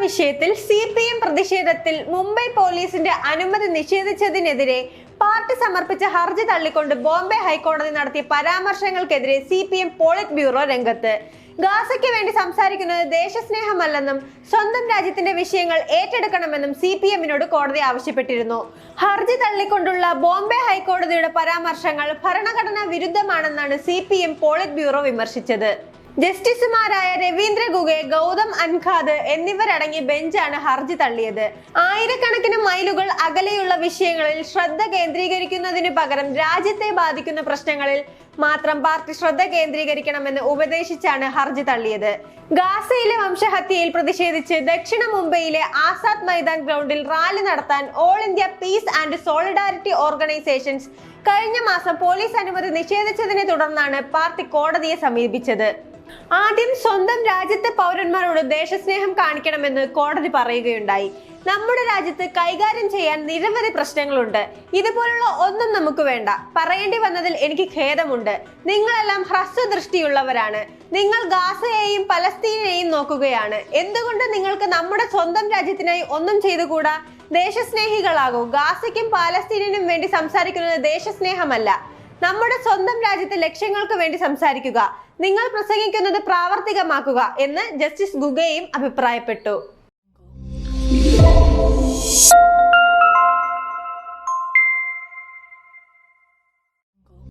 വിഷയത്തിൽ C P M പ്രതിഷേധത്തിൽ മുംബൈ പോലീസിന്റെ അനുമതി നിഷേധിച്ചതിനെതിരെ പാർട്ടി സമർപ്പിച്ച ഹർജി തള്ളിക്കൊണ്ട് ബോംബെ ഹൈക്കോടതി നടത്തിയ പരാമർശങ്ങൾക്കെതിരെ C P M polit bureau രംഗത്ത്. ഗാസയ്ക്ക് വേണ്ടി സംസാരിക്കുന്നത് ദേശസ്നേഹമല്ലെന്നും സ്വന്തം രാജ്യത്തിന്റെ വിഷയങ്ങൾ ഏറ്റെടുക്കണമെന്നും സി പി എമ്മിനോട് കോടതി ആവശ്യപ്പെട്ടിരുന്നു. ഹർജി തള്ളിക്കൊണ്ടുള്ള ബോംബെ ഹൈക്കോടതിയുടെ പരാമർശങ്ങൾ ഭരണഘടനാ വിരുദ്ധമാണെന്നാണ് C P M polit bureau വിമർശിച്ചത്. ജസ്റ്റിസുമാരായ രവീന്ദ്ര ഗുഗെ ഗൗതം അൻഖാദ് എന്നിവരടങ്ങിയ ബെഞ്ചാണ് ഹർജി തള്ളിയത്. ആയിരക്കണക്കിന് മൈലുകൾ അകലെയുള്ള വിഷയങ്ങളിൽ ശ്രദ്ധ കേന്ദ്രീകരിക്കുന്നതിന് പകരം രാജ്യത്തെ ബാധിക്കുന്ന പ്രശ്നങ്ങളിൽ മാത്രം പാർട്ടി ശ്രദ്ധ കേന്ദ്രീകരിക്കണമെന്ന് ഉപദേശിച്ചാണ് ഹർജി തള്ളിയത്. ഗാസയിലെ വംശഹത്യയിൽ പ്രതിഷേധിച്ച് ദക്ഷിണ മുംബൈയിലെ ആസാദ് മൈതാൻ ഗ്രൗണ്ടിൽ റാലി നടത്താൻ all India peace and solidarity organisations കഴിഞ്ഞ മാസം പോലീസ് അനുമതി നിഷേധിച്ചതിനെ തുടർന്നാണ് പാർട്ടി കോടതിയെ സമീപിച്ചത്. ആദ്യം സ്വന്തം രാജ്യത്തെ പൗരന്മാരോട് ദേശസ്നേഹം കാണിക്കണമെന്ന് കോടതി പറയുകയുണ്ടായി. നമ്മുടെ രാജ്യത്ത് കൈകാര്യം ചെയ്യാൻ നിരവധി പ്രശ്നങ്ങളുണ്ട്. ഇതുപോലുള്ള ഒന്നും നമുക്ക് വേണ്ട. പറയേണ്ടി വന്നതിൽ എനിക്ക് ഖേദമുണ്ട്. നിങ്ങളെല്ലാം ഹ്രസ്വദൃഷ്ടിയുള്ളവരാണ്. നിങ്ങൾ ഗാസയെയും പലസ്തീനെയും നോക്കുകയാണ്. എന്തുകൊണ്ട് നിങ്ങൾക്ക് നമ്മുടെ സ്വന്തം രാജ്യത്തിനായി ഒന്നും ചെയ്തുകൂടാ? ദേശസ്നേഹികളാകൂ. ഗാസയ്ക്കും പാലസ്തീനിനും വേണ്ടി സംസാരിക്കുന്നത് ദേശസ്നേഹമല്ല. നമ്മുടെ സ്വന്തം രാജ്യത്തെ ലക്ഷ്യങ്ങൾക്ക് വേണ്ടി സംസാരിക്കുക. നിങ്ങൾ പ്രസംഗിക്കുന്നത് പ്രാവർത്തികമാക്കുക എന്ന് ജസ്റ്റിസ് ഗുഗയും അഭിപ്രായപ്പെട്ടു.